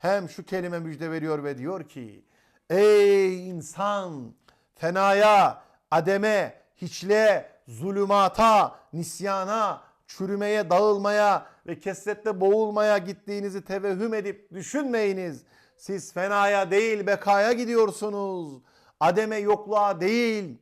hem şu kelime müjde veriyor ve diyor ki Ey insan fenaya, ademe, hiçliğe, zulümata, nisyana, çürümeye, dağılmaya ve kesrette boğulmaya gittiğinizi tevehhüm edip düşünmeyiniz. Siz fenaya değil bekaya gidiyorsunuz. Ademe yokluğa değil,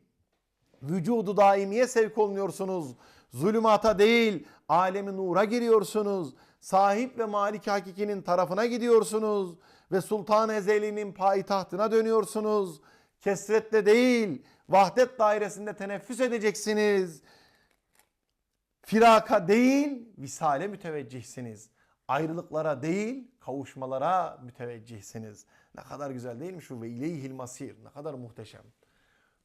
vücudu daimiye sevk olunuyorsunuz. Zulümata değil, alemi nura giriyorsunuz. Sahip ve malik hakikinin tarafına gidiyorsunuz. Ve Sultan Ezeli'nin payitahtına dönüyorsunuz. Kesrette değil, vahdet dairesinde teneffüs edeceksiniz. Firaka değil, visale müteveccihsiniz. Ayrılıklara değil, kavuşmalara müteveccihsiniz. Ne kadar güzel değil mi şu ve ileyhil masir? Ne kadar muhteşem.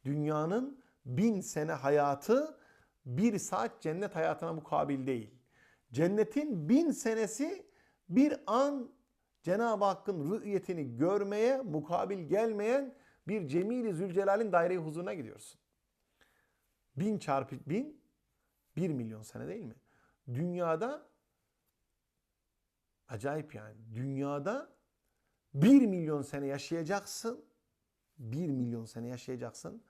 Dünyanın bin sene hayatı bir saat cennet hayatına mukabil değil. Cennetin bin senesi bir an Cenab-ı Hakk'ın rü'yetini görmeye mukabil gelmeyen bir Cemil-i Zülcelal'in daire-i huzuruna gidiyorsun. Bin çarpı bin, bir milyon sene değil mi? Dünyada acayip yani. Dünyada bir milyon sene yaşayacaksın. Bir milyon sene yaşayacaksın.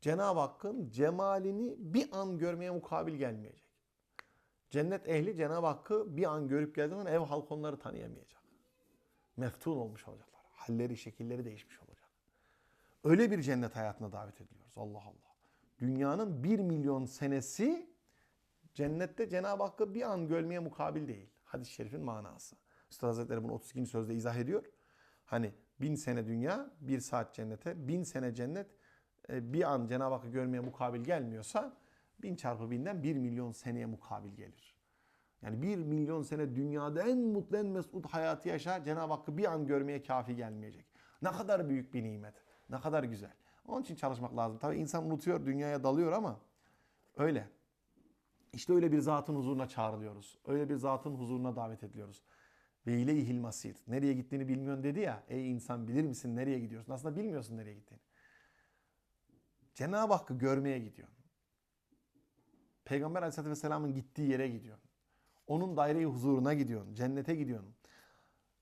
Cenab-ı Hakk'ın cemalini bir an görmeye mukabil gelmeyecek. Cennet ehli Cenab-ı Hakk'ı bir an görüp geldiği zaman ev halkı onları tanıyamayacak. Meftun olmuş olacaklar. Halleri, şekilleri değişmiş olacak. Öyle bir cennet hayatına davet ediliyoruz. Allah Allah. Dünyanın bir milyon senesi cennette Cenab-ı Hakk'ı bir an görmeye mukabil değil. Hadis-i şerifin manası. Üstad Hazretleri bunu 32. sözde izah ediyor. Hani bin sene dünya, bir saat cennete, bin sene cennet e, bir an Cenab-ı Hakk'ı görmeye mukabil gelmiyorsa bin çarpı binden bir milyon seneye mukabil gelir. Yani bir milyon sene dünyada en mutlu en mesut hayatı yaşa Cenab-ı Hakk'ı bir an görmeye kafi gelmeyecek. Ne kadar büyük bir nimet. Ne kadar güzel. Onun için çalışmak lazım. Tabii insan unutuyor, dünyaya dalıyor ama öyle. İşte öyle bir zatın huzuruna çağrılıyoruz. Öyle bir zatın huzuruna davet ediliyoruz. Ve ile ihil masir. Nereye gittiğini bilmiyorsun dedi ya. Ey insan bilir misin nereye gidiyorsun? Aslında bilmiyorsun nereye gittiğini. Cenab-ı Hakk'ı görmeye gidiyorsun. Peygamber Aleyhisselatü Vesselam'ın gittiği yere gidiyorsun. Onun daire-i huzuruna gidiyorsun. Cennete gidiyorsun.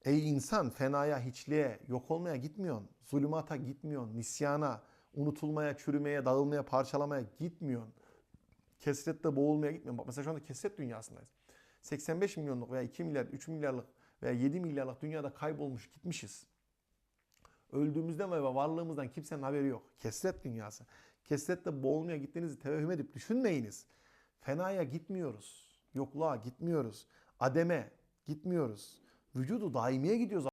Ey insan fenaya, hiçliğe, yok olmaya gitmiyorsun. Zulümata gitmiyorsun. Nisyana, unutulmaya, çürümeye, dağılmaya, parçalamaya gitmiyorsun. Kesrette boğulmaya gitmiyorsun. Bak mesela şu anda kesret dünyasındayız. 85 milyonluk veya 2 milyar, 3 milyarlık veya 7 milyarlık dünyada kaybolmuş gitmişiz. Öldüğümüzden ve varlığımızdan kimsenin haberi yok. Kesret dünyası. Kesrette boğulmaya gittiğinizi tevehhüm edip düşünmeyiniz. Fenaya gitmiyoruz. Yokluğa gitmiyoruz. Ademe gitmiyoruz. Vücudu daimiye gidiyoruz.